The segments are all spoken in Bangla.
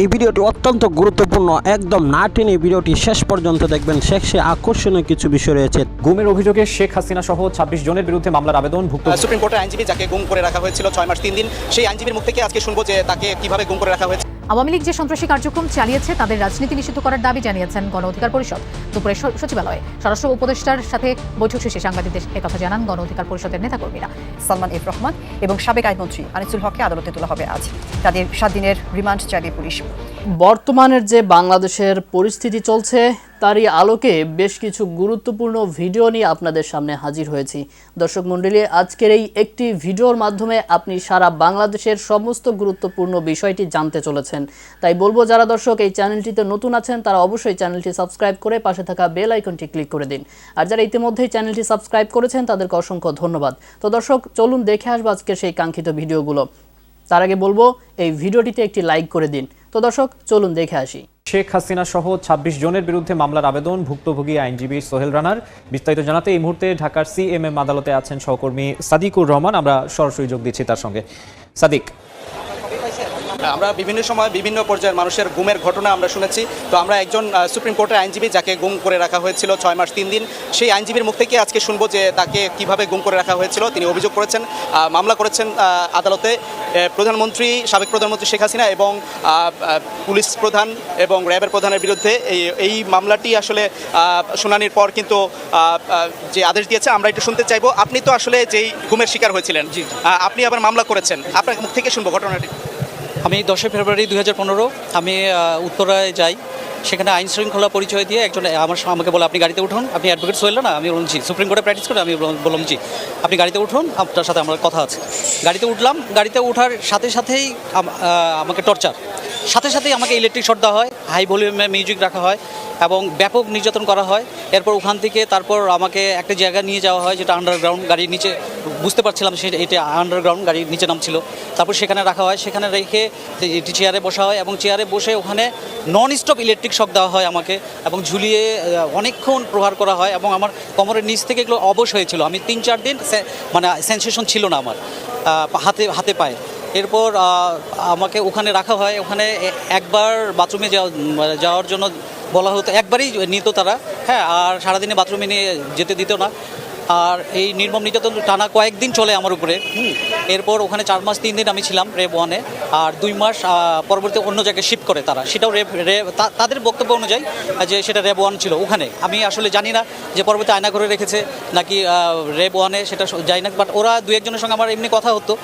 এই ভিডিওটি অত্যন্ত গুরুত্বপূর্ণ। একদম না টেনে ভিডিওটি শেষ পর্যন্ত দেখবেন। শেষে আকর্ষণীয় কিছু বিষয় রয়েছে। গুমের অভিযোগে শেখ হাসিনা সহ ছাব্বিশ জনের বিরুদ্ধে মামলার আবেদন ভুক্ত। সুপ্রিম কোর্টের আইনজীবী যাকে গুম করে রাখা হয়েছিল ছয় মাস তিন দিন সেই আইনজীবীর মুখ থেকে আজকে শুনব যে তাকে কীভাবে গুম করে রাখা হয়েছে। আওয়ামী লীগ যে সন্ত্রাসী কার্যক্রম চালিয়েছে তাদের রাজনীতি নিষিদ্ধ করার দাবি জানিয়েছেন গণ অধিকার পরিষদ। দুপুরে সচিবালয়ে স্বরাষ্ট্র উপদেষ্টার সাথে বৈঠক শেষে সাংবাদিকদের একথা জানান গণ অধিকার পরিষদের নেতাকর্মীরা। সালমান এফ রহমান এবং সাবেক আইনমন্ত্রী আনিসুল হককে আদালতে তোলা হবে আজ। তাদের সাত দিনের রিমান্ড চাইবে পুলিশ বর্তমানের যে বাংলাদেশের পরিস্থিতি চলছে, তারই আলোকে বেশ কিছু গুরুত্বপূর্ণ ভিডিও নিয়ে আপনাদের সামনে হাজির হয়েছি। দর্শক মণ্ডলী, আজকের এই একটি ভিডিওর মাধ্যমে আপনি সারা বাংলাদেশের সমস্ত গুরুত্বপূর্ণ বিষয়টি জানতে চলেছেন। তাই বলব, যারা দর্শক এই চ্যানেলটিতে নতুন আছেন, তারা অবশ্যই চ্যানেলটি সাবস্ক্রাইব করে পাশে থাকা বেল আইকনটি ক্লিক করে দিন। আর যারা ইতিমধ্যেই চ্যানেলটি সাবস্ক্রাইব করেছেন, তাদেরকে অসংখ্য ধন্যবাদ। তো দর্শক, চলুন দেখে আসব আজকের সেই কাঙ্ক্ষিত ভিডিওগুলো। তার আগে বলব, এই ভিডিওটিতে একটি লাইক করে দিন। তো দর্শক, চলুন দেখে আসি। শেখ হাসিনা সহ ছাব্বিশ জনের বিরুদ্ধে মামলার আবেদন, ভুক্তভোগী আইনজীবী সোহেল রানার। বিস্তারিত জানাতে এই মুহূর্তে ঢাকার সিএমএম আদালতে আছেন সহকর্মী সাদিকুর রহমান। আমরা সরাসরি যোগ দিচ্ছি তার সঙ্গে। সাদিক আমরা বিভিন্ন সময় বিভিন্ন পর্যায়ের মানুষের গুমের ঘটনা আমরা শুনেছি। তো আমরা একজন সুপ্রিম কোর্টের আইনজীবী যাকে গুম করে রাখা হয়েছিল ছয় মাস তিন দিন সেই আইনজীবীর মুখ থেকে আজকে শুনব যে তাকে কীভাবে গুম করে রাখা হয়েছিল। তিনি অভিযোগ করেছেন মামলা করেছেন আদালতে। প্রধানমন্ত্রী সাবেক প্রধানমন্ত্রী শেখ হাসিনা এবং পুলিশ প্রধান এবং র্যাবের প্রধানের বিরুদ্ধে এই এই মামলাটি আসলে শুনানির পর কিন্তু যে আদেশ দিয়েছে আমরা একটু শুনতে চাইব। আপনি তো আসলে যেই গুমের শিকার হয়েছিলেন জি আপনি আবার মামলা করেছেন। আপনার মুখ থেকে শুনব ঘটনাটি। আমি দশই ফেব্রুয়ারি দু হাজার পনেরো, আমি উত্তরায় যাই। সেখানে আইন শৃঙ্খলা পরিচয় দিয়ে একজন, আমার আমাকে বলে, আপনি গাড়িতে উঠুন। আপনি অ্যাডভোকেট সোহেল না আমি বলছি সুপ্রিম কোর্টে প্র্যাকটিস করে আমি বললাম, জি। আপনি গাড়িতে উঠুন, আপনার সাথে আমার কথা আছে। গাড়িতে উঠলাম, গাড়িতে ওঠার সাথে সাথেই আমাকে টর্চার সাথে সাথেই আমাকে ইলেকট্রিক শট দেওয়া হয় হাই ভলিউমে মিউজিক রাখা হয় এবং ব্যাপক নির্যাতন করা হয়। এরপর ওখান থেকে তারপর আমাকে একটা জায়গায় নিয়ে যাওয়া হয় যেটা আন্ডারগ্রাউন্ড গাড়ির নিচে, বুঝতে পারছিলাম সে এটা আন্ডারগ্রাউন্ড গাড়ির নিচে নামছিল। তারপর সেখানে রাখা হয়, সেখানে রেখে এটি চেয়ারে বসা হয় এবং চেয়ারে বসে ওখানে নন স্টপ ইলেকট্রিক শক দেওয়া হয় আমাকে এবং ঝুলিয়ে অনেকক্ষণ প্রহার করা হয় এবং আমার কোমরের নিচ থেকে এগুলো অবশ হয়েছিল। আমি তিন চার দিন মানে সেন্সেশন ছিল না আমার হাতে হাতে পায়ে। এরপর আমাকে ওখানে রাখা হয়। ওখানে একবার বাথরুমে মানে যাওয়ার জন্য বলা হতো, একবারই নিত তারা। হ্যাঁ আর সারাদিনে বাথরুমে নিয়ে যেতে দিত না। আর এই নির্মম নির্যাতন টানা কয়েকদিন চলে আমার উপরে। এরপর ওখানে চার মাস, তিন দিন আমি ছিলাম রেপ ওয়ানে। আর দুই মাস পরবর্তী অন্য জায়গায় শিফট করে তারা। সেটাও রেপ তা- তাদের বক্তব্য অনুযায়ী যে সেটা রেব ওয়ান ছিল ওখানে। আমি আসলে জানি না যে পরবর্তী আয়না করে রেখেছে নাকি রেপ ওয়ানে সেটা জানি না বাট ওরা দু একজনের সঙ্গে আমার এমনি কথা হতো।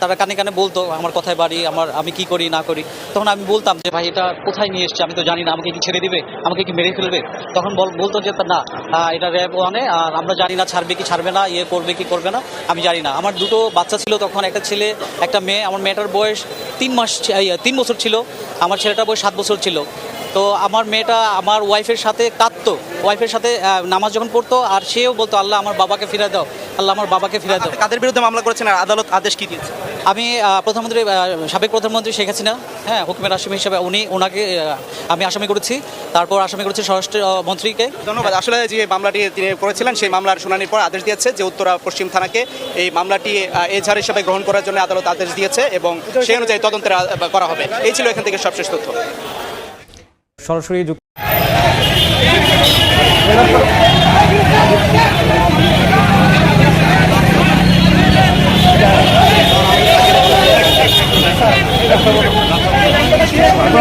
তারা কানে কানে বলতো আমার কথায় বাড়ি, আমার, আমি কি করি, না করি। তখন আমি বলতাম যে, ভাই, এটা কোথায় নিয়ে এসছে? আমি তো জানি না, আমাকে কি ছেড়ে দিবে? আমাকে কি মেরে ফেলবে? তখন বল- বলতো যে, না এটা র্যাব ওয়ানে, আর আমরা জানি না কি ছাড়বে না ইয়ে করবে কি করবে না, আমি জানি না। আমার দুটো বাচ্চা ছিল তখন, একটা ছেলে, একটা মেয়ে, আমার মেয়েটার বয়স তিন মাস তিন বছর ছিল, আমার ছেলেটার বয়স সাত বছর ছিল। তো আমার মেয়েটা আমার ওয়াইফের সাথে কাঁদতো, ওয়াইফের সাথে নামাজ যখন পড়তো, আর সেও বলতো, আল্লাহ আমার বাবাকে ফিরে দাও, আল্লাহ আমার বাবাকে ফিরে দাও। তাদের বিরুদ্ধে মামলা করেছেন আর আদালত আদেশ কি দিয়েছে? আমি প্রধানমন্ত্রী সাবেক প্রধানমন্ত্রী শেখ হাসিনা হ্যাঁ হুকুমের আসামি হিসেবে উনি ওনাকে আমি আসামি করেছি। তারপর আসামি করেছি স্বরাষ্ট্র মন্ত্রীকে। ধন্যবাদ। আসলে যে মামলাটি তিনি করেছিলেন সেই মামলার শুনানির পর আদেশ দিয়েছে যে উত্তরা পশ্চিম থানাকে এই মামলাটি এজাহার হিসেবে গ্রহণ করার জন্য আদালত আদেশ দিয়েছে এবং সেই অনুযায়ী তদন্তের করা হবে। এই ছিল এখান থেকে সবশেষ তথ্য। সরাসরি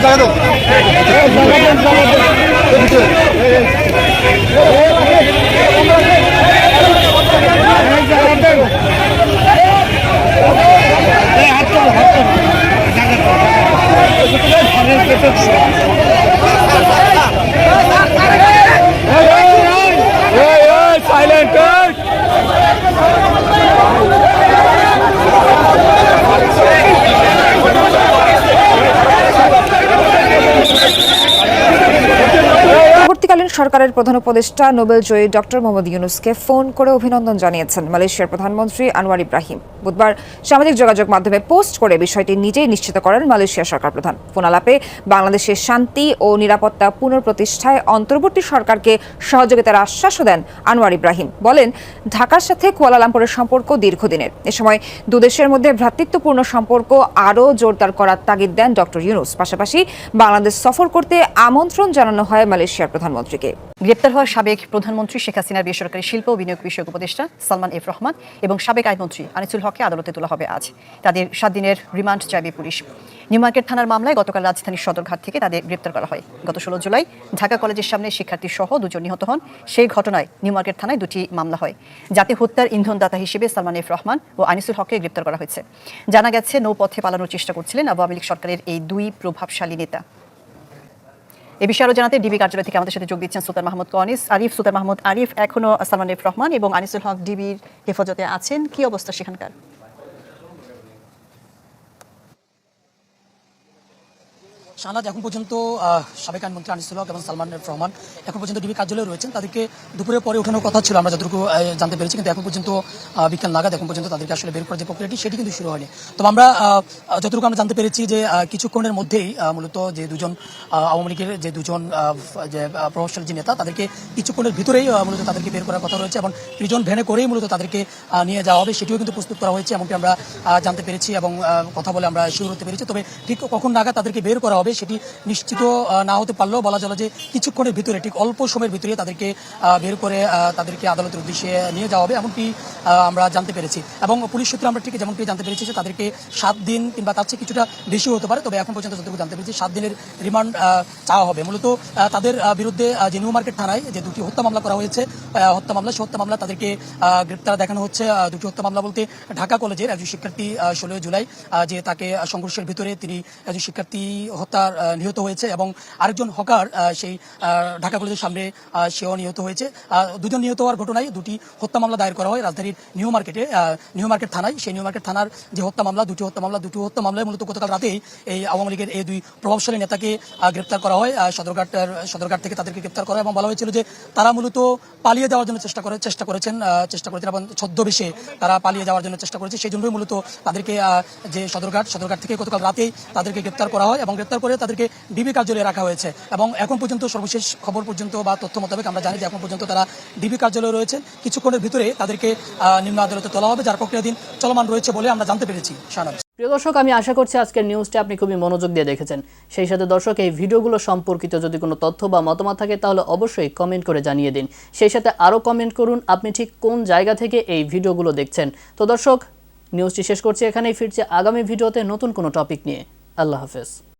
দাও পরবর্তীকালীন সরকারের প্রধান উপদেষ্টা নোবেল জয়ী ডক্টর মোহাম্মদ ইউনুসকে ফোন করে অভিনন্দন জানিয়েছেন মালয়েশিয়ার প্রধানমন্ত্রী আনোয়ার ইব্রাহিম। বুধবার সামাজিক যোগাযোগ মাধ্যমে পোস্ট করে বিষয়টি নিজেই নিশ্চিত করেন মালয়েশিয়ার সরকার প্রধান। ফোন আলাপে বাংলাদেশের শান্তি ও নিরাপত্তা পুনঃপ্রতিষ্ঠায় অন্তর্বর্তী সরকারকে সহযোগিতার আশ্বাসও দেন আনোয়ার ইব্রাহিম। বলেন, ঢাকার সাথে কুয়ালালামপুরের সম্পর্ক দীর্ঘদিনের। এ সময় দুদেশের মধ্যে ভ্রাতৃত্বপূর্ণ সম্পর্ক আরও জোরদার করার তাগিদ দেন ডক্টর ইউনুস। পাশাপাশি বাংলাদেশ সফর করতে আমন্ত্রণ জানানো হয় মালয়েশিয়ার প্রধানমন্ত্রীকে। গ্রেপ্তার হওয়া সাবেক প্রধানমন্ত্রী শেখ হাসিনার বেসরকারি শিল্প ও বিনিয়োগ বিষয়ক উপদেষ্টা সালমান এফ রহমান এবং সাবেক আইনমন্ত্রী আনিসুল হককে আদালতে তোলা হবে আজ। তাদের সাত দিনের রিমান্ড চাইবে পুলিশ। নিউমার্কেট থানার মামলায় গতকাল রাজধানীর সদরঘাট থেকে তাদের গ্রেপ্তার করা হয়। গত ষোলো জুলাই ঢাকা কলেজের সামনে শিক্ষার্থী সহ দুজন নিহত হন। সেই ঘটনায় নিউ নিউমার্কেট থানায় দুটি মামলা হয়। যাতে হত্যার ইন্ধনদাতা হিসেবে সালমান এফ রহমান ও আনিসুল হককে গ্রেপ্তার করা হয়েছে। জানা গেছে, নৌপথে পালানোর চেষ্টা করছিলেন আওয়ামী লীগ সরকারের এই দুই প্রভাবশালী নেতা। এ বিষয়ে আরও জানাতে ডিবি কার্যালয় থেকে আমাদের সাথে যোগ দিচ্ছেন সুলতান মাহমুদ কনিস আরিফ, সুলতান মাহমুদ আরিফ, এখনও সালমান রহমান এবং আনিসুল হক ডিবির হেফাজতে আছেন। কি অবস্থা সেখানকার? শাহনাজ, এখন পর্যন্ত সাবেক আইনমন্ত্রী আনিসুল এবং সালমান রহমান এখন পর্যন্ত ডিবি কার্যালয়ে রয়েছেন। তাদেরকে দুপুরের পরে ওঠানোর কথা ছিল, আমরা যতটুকু জানতে পেরেছি, কিন্তু এখন পর্যন্ত বিকেল নাগাদ এখন পর্যন্ত তাদেরকে আসলে বের করার যে প্রক্রিয়াটি, সেটি কিন্তু শুরু হয়নি। তবে আমরা যতটুকু আমরা জানতে পেরেছি যে কিছুক্ষণের মধ্যেই মূলত যে দুজন আওয়ামী লীগের যে দুজন যে প্রভাবশালী যে নেতা, তাদেরকে কিছুক্ষণের ভিতরেই মূলত তাদেরকে বের করার কথা রয়েছে এবং প্রিজন ভ্যানে করেই মূলত তাদেরকে নিয়ে যাওয়া হবে, সেটিও কিন্তু প্রস্তুত করা হয়েছে, এমনকি আমরা জানতে পেরেছি এবং কথা বলে আমরা শিওর হতে পেরেছি। তবে ঠিক কখন নাগাদ তাদেরকে বের করা হবে সেটি নিশ্চিত না হতে পারলেও বলা যাবে যে কিছুক্ষণের ভিতরে, ঠিক অল্প সময়ের ভিতরে তাদেরকে বের করে তাদেরকে আদালতের উদ্দেশ্যে নিয়ে যাওয়া হবে, এমনকি আমরা জানতে পেরেছি। এবং পুলিশ সূত্রে আমরা ঠিক যেমনটি জানতে পেরেছি যে তাদেরকে সাত দিন কিংবা তার চেয়ে কিছুটা বেশি হতে পারে, তবে এখন পর্যন্ত যতটুকু জানতে পেরেছি, সাত দিনের রিমান্ড চাওয়া হবে। মূলত তাদের বিরুদ্ধে যে নিউ মার্কেট থানায় যে দুটি হত্যা মামলা করা হয়েছে হত্যা মামলা, সে হত্যা মামলা তাদেরকে গ্রেপ্তার দেখানো হচ্ছে। দুটি হত্যা মামলা বলতে ঢাকা কলেজের একজন শিক্ষার্থী ষোলো জুলাই যে তাকে সংঘর্ষের ভিতরে তিনি একজন শিক্ষার্থী হত্যার আহ, নিহত হয়েছে এবং আরেকজন হকার সেই ঢাকা কলেজের সামনে সেও নিহত হয়েছে। দুজন নিহত হওয়ার ঘটনায় দুটি হত্যা মামলা দায়ের করা হয় রাজধানীর নিউ মার্কেটে নিউ মার্কেট থানায়। সেই নিউ মার্কেট থানার যে হত্যা মামলা দুটি হত্যা মামলা দুটি হত্যা মামলায় মূলত গতকাল রাতেই এই আওয়ামী লীগের এই দুই প্রভাবশালী নেতাকে গ্রেপ্তার করা হয়। আহ, সদরঘাটের সদরঘাট থেকে তাদেরকে গ্রেপ্তার করা এবং বলা হয়েছিল যে তারা মূলত পালিয়ে যাওয়ার জন্য চেষ্টা করে চেষ্টা করেছেন চেষ্টা করেছেন এবং ছদ্মবেশে তারা পালিয়ে যাওয়ার জন্য চেষ্টা করেছে। সেই জন্যই মূলত তাদেরকে যে সদরঘাট সদরঘাট থেকে গতকাল রাতেই তাদেরকে গ্রেপ্তার করা হয় এবং গ্রেপ্তার করে তাদেরকে ডিবি কার্যালয়ে রাখা হয়েছে। এবং এখন পর্যন্ত সর্বশেষ খবর পর্যন্ত বা তথ্য মোতাবেক আমরা জানি যে এখন পর্যন্ত তারা ডিবি কার্যালয়ে রয়েছেন। কিছুক্ষণের ভিতরে তাদেরকে নিম্ন আদালতে তোলা হবে, যার প্রক্রিয়াধীন চলমান রয়েছে বলে আমরা জানতে পেরেছি, শাহনাজ। প্রিয় দর্শক, আমি আশা করছি আজকের নিউজটা আপনি খুবই মনোযোগ দিয়ে দেখেছেন। সেই সাথে দর্শক, এই ভিডিওগুলো সম্পর্কিত যদি কোনো তথ্য বা মতামত থাকে, তাহলে অবশ্যই কমেন্ট করে জানিয়ে দিন। সেই সাথে আরও কমেন্ট করুন, আপনি ঠিক কোন জায়গা থেকে এই ভিডিওগুলো দেখছেন। তো দর্শক নিউজটি শেষ করছি এখানেই, ফিরছে আগামী ভিডিওতে নতুন কোনো টপিক নিয়ে। আল্লাহ হাফেজ।